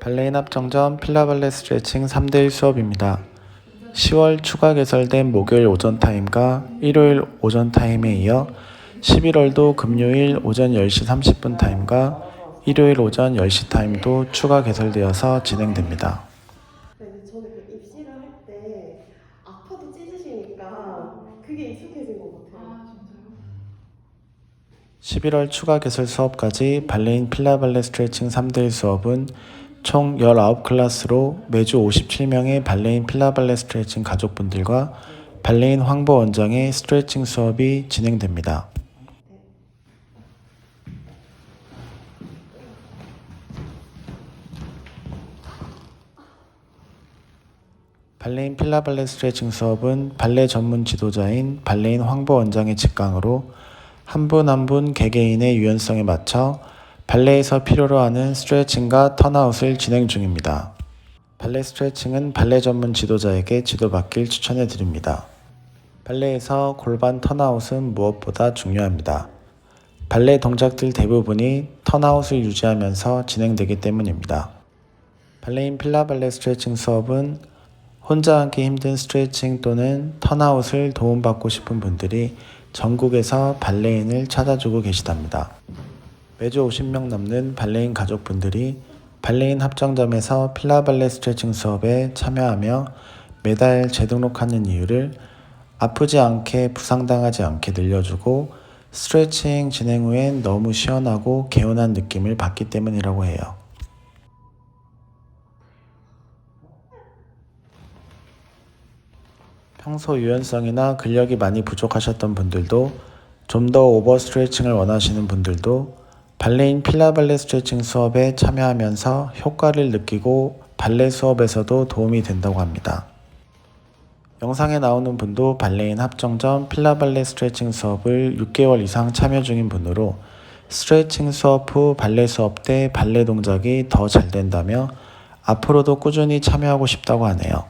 발레인 합정점 필라발레 스트레칭 3대1 수업입니다. 10월 추가 개설된 목요일 오전 타임과 일요일 오전 타임에 이어 11월도 금요일 오전 10시 30분 타임과 일요일 오전 10시 타임도 추가 개설되어서 진행됩니다. 네, 근데 저는 그 입시를 할 때 아파도 찢으시니까 그게 익숙해진 것 같아요. 아 진짜요? 11월 추가 개설 수업까지 발레인 필라발레 스트레칭 3대1 수업은 총 19클래스로 매주 57명의 발레인 필라발레 스트레칭 가족분들과 발레인 황보 원장의 스트레칭 수업이 진행됩니다. 발레인 필라발레 스트레칭 수업은 발레 전문 지도자인 발레인 황보 원장의 직강으로 한 분 한분 개개인의 유연성에 맞춰 발레에서 필요로 하는 스트레칭과 턴아웃을 진행 중입니다. 발레 스트레칭은 발레 전문 지도자에게 지도받길 추천해 드립니다. 발레에서 골반 턴아웃은 무엇보다 중요합니다. 발레 동작들 대부분이 턴아웃을 유지하면서 진행되기 때문입니다. 발레인 필라 발레 스트레칭 수업은 혼자 하기 힘든 스트레칭 또는 턴아웃을 도움받고 싶은 분들이 전국에서 발레인을 찾아주고 계시답니다. 매주 50명 넘는 발레인 가족분들이 발레인 합정점에서 필라발레 스트레칭 수업에 참여하며 매달 재등록하는 이유를 아프지 않게 부상당하지 않게 늘려주고 스트레칭 진행 후엔 너무 시원하고 개운한 느낌을 받기 때문이라고 해요. 평소 유연성이나 근력이 많이 부족하셨던 분들도 좀 더 오버 스트레칭을 원하시는 분들도 발레인 필라발레 스트레칭 수업에 참여하면서 효과를 느끼고 발레 수업에서도 도움이 된다고 합니다. 영상에 나오는 분도 발레인 합정점 필라발레 스트레칭 수업을 6개월 이상 참여 중인 분으로 스트레칭 수업 후 발레 수업 때 발레 동작이 더 잘 된다며 앞으로도 꾸준히 참여하고 싶다고 하네요.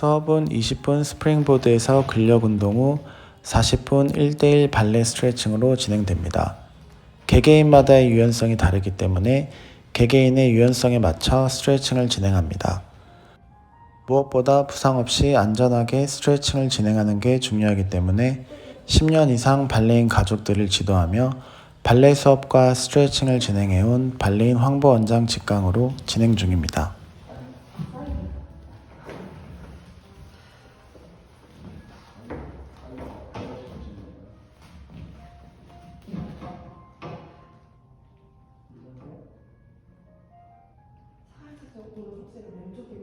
수업은 20분 스프링보드에서 근력 운동 후 40분 1대1 발레 스트레칭으로 진행됩니다. 개개인마다의 유연성이 다르기 때문에 개개인의 유연성에 맞춰 스트레칭을 진행합니다. 무엇보다 부상 없이 안전하게 스트레칭을 진행하는 게 중요하기 때문에 10년 이상 발레인 가족들을 지도하며 발레 수업과 스트레칭을 진행해온 발레인 황보 원장 직강으로 진행 중입니다. 확실히 왼쪽이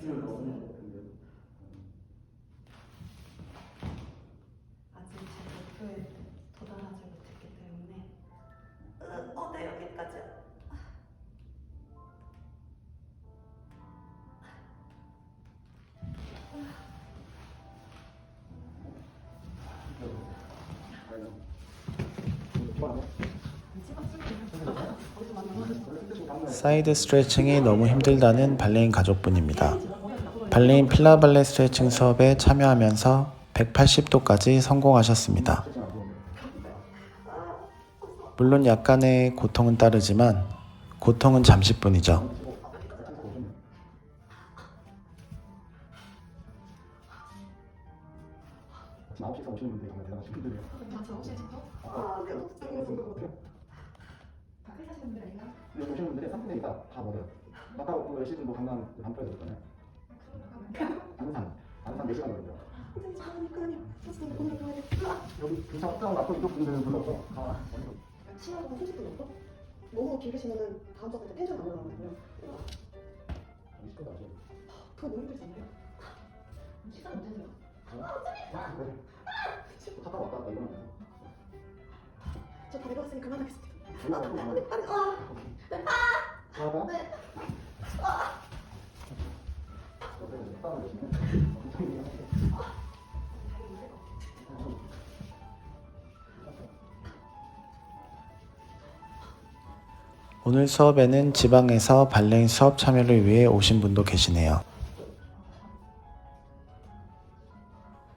6개월 넘지 않았어요? 아직 제 목표에 도달하지 못했기 때문에 으, 어, 네 여기까지 사이드 스트레칭이 너무 힘들다는 발레인 가족분입니다. 발레인 필라발레 스트레칭 수업에 참여하면서 180도까지 성공하셨습니다. 물론 약간의 고통은 따르지만 고통은 잠시뿐이죠. 지금 9시에서 오시는 분들이 정말 대단하신 분들이에요. 맞아 혹시 진짜? 아, 네, 걱정해서 다 회사시는 분들 아닌가? 근데 오시는 분들의 3분의 2가 다 먹어요. 아까 그 LC 정도 강남 그 반포에서 오셨잖아요. 안산. 안산 4시간 걸려요. 선생님 잠깐만요. 선생님 오늘 가야 돼. 여기 근처 특정 납도 이쪽. 다 완전 시간 동안 30분 정도? 너무 길게 쉬면은 다음 때 텐션 안 올라가거든요. 20분 나죠. 그거 너무 힘들지 않나요? 시간 못해서요. 갔다 왔다 갔다 이러면 저다 내려왔으니 그만하겠습니다. 올라가고 아니, 가면 아니, 아. 네. 싸움을 주시면 오늘 수업에는 지방에서 발레인 수업 참여를 위해 오신 분도 계시네요.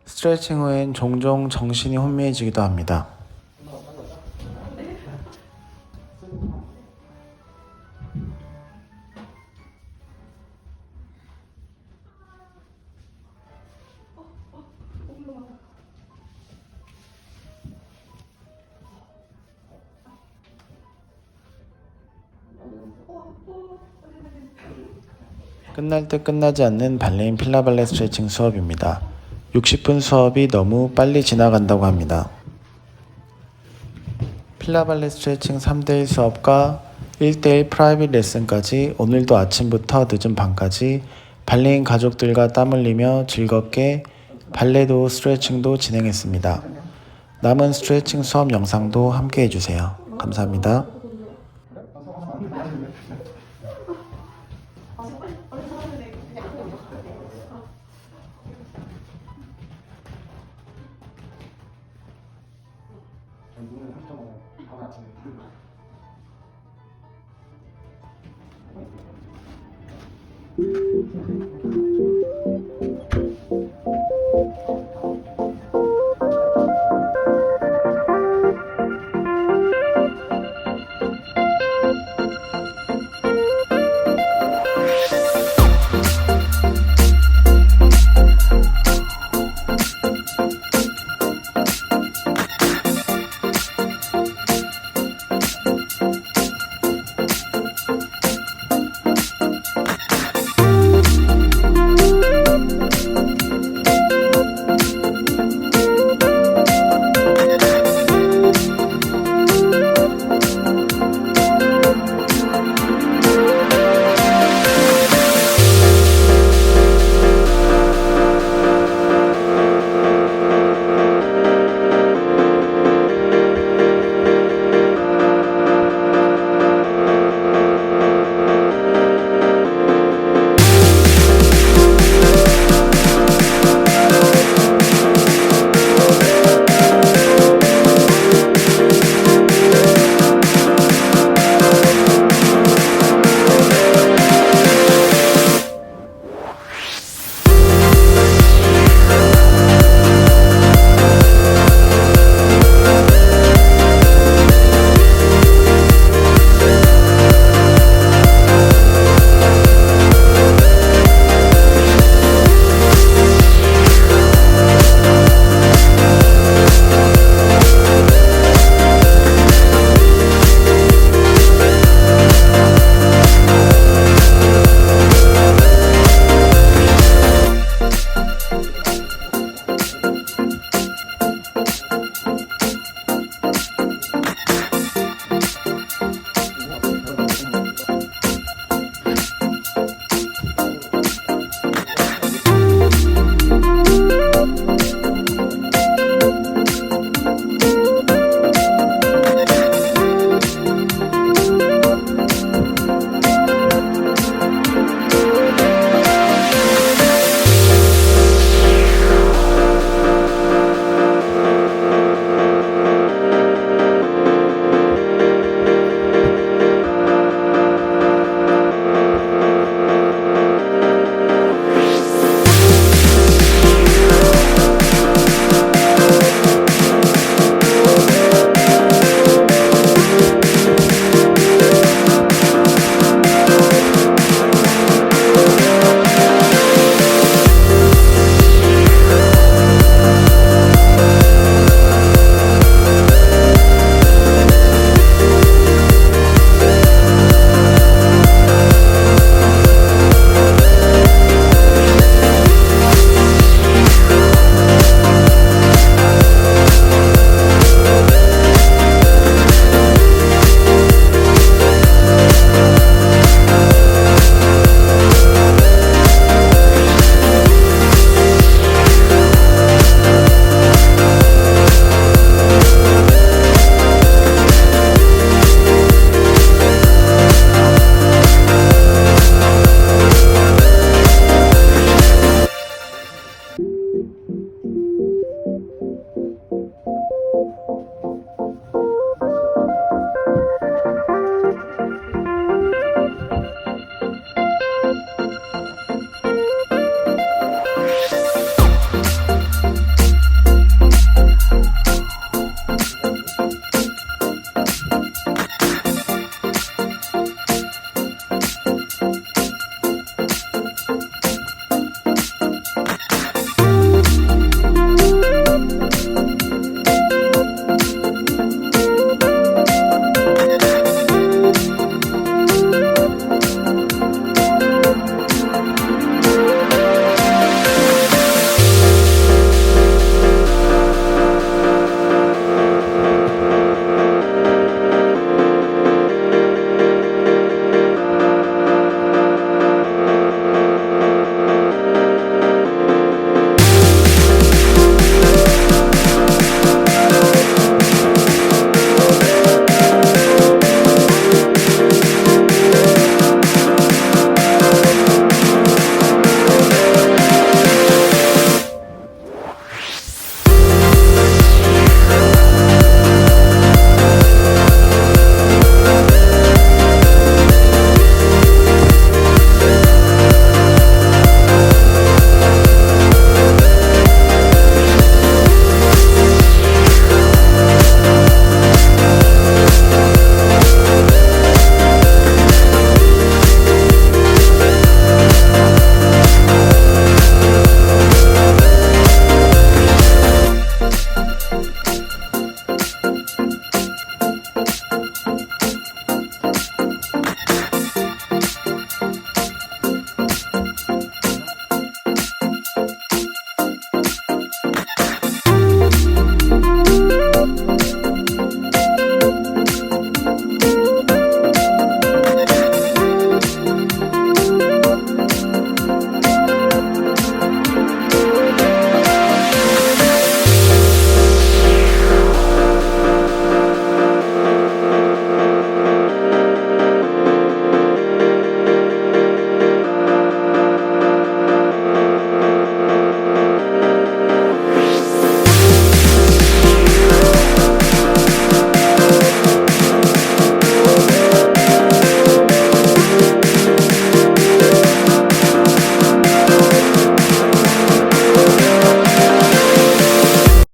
스트레칭 후엔 종종 정신이 혼미해지기도 합니다. 끝날 때 끝나지 않는 발레인 필라발레 스트레칭 수업입니다. 60분 수업이 너무 빨리 지나간다고 합니다. 필라발레 스트레칭 3대1 수업과 1대1 프라이빗 레슨까지 오늘도 아침부터 늦은 밤까지 발레인 가족들과 땀 흘리며 즐겁게 발레도 스트레칭도 진행했습니다. 남은 스트레칭 수업 영상도 함께 해주세요. 감사합니다. Thank you.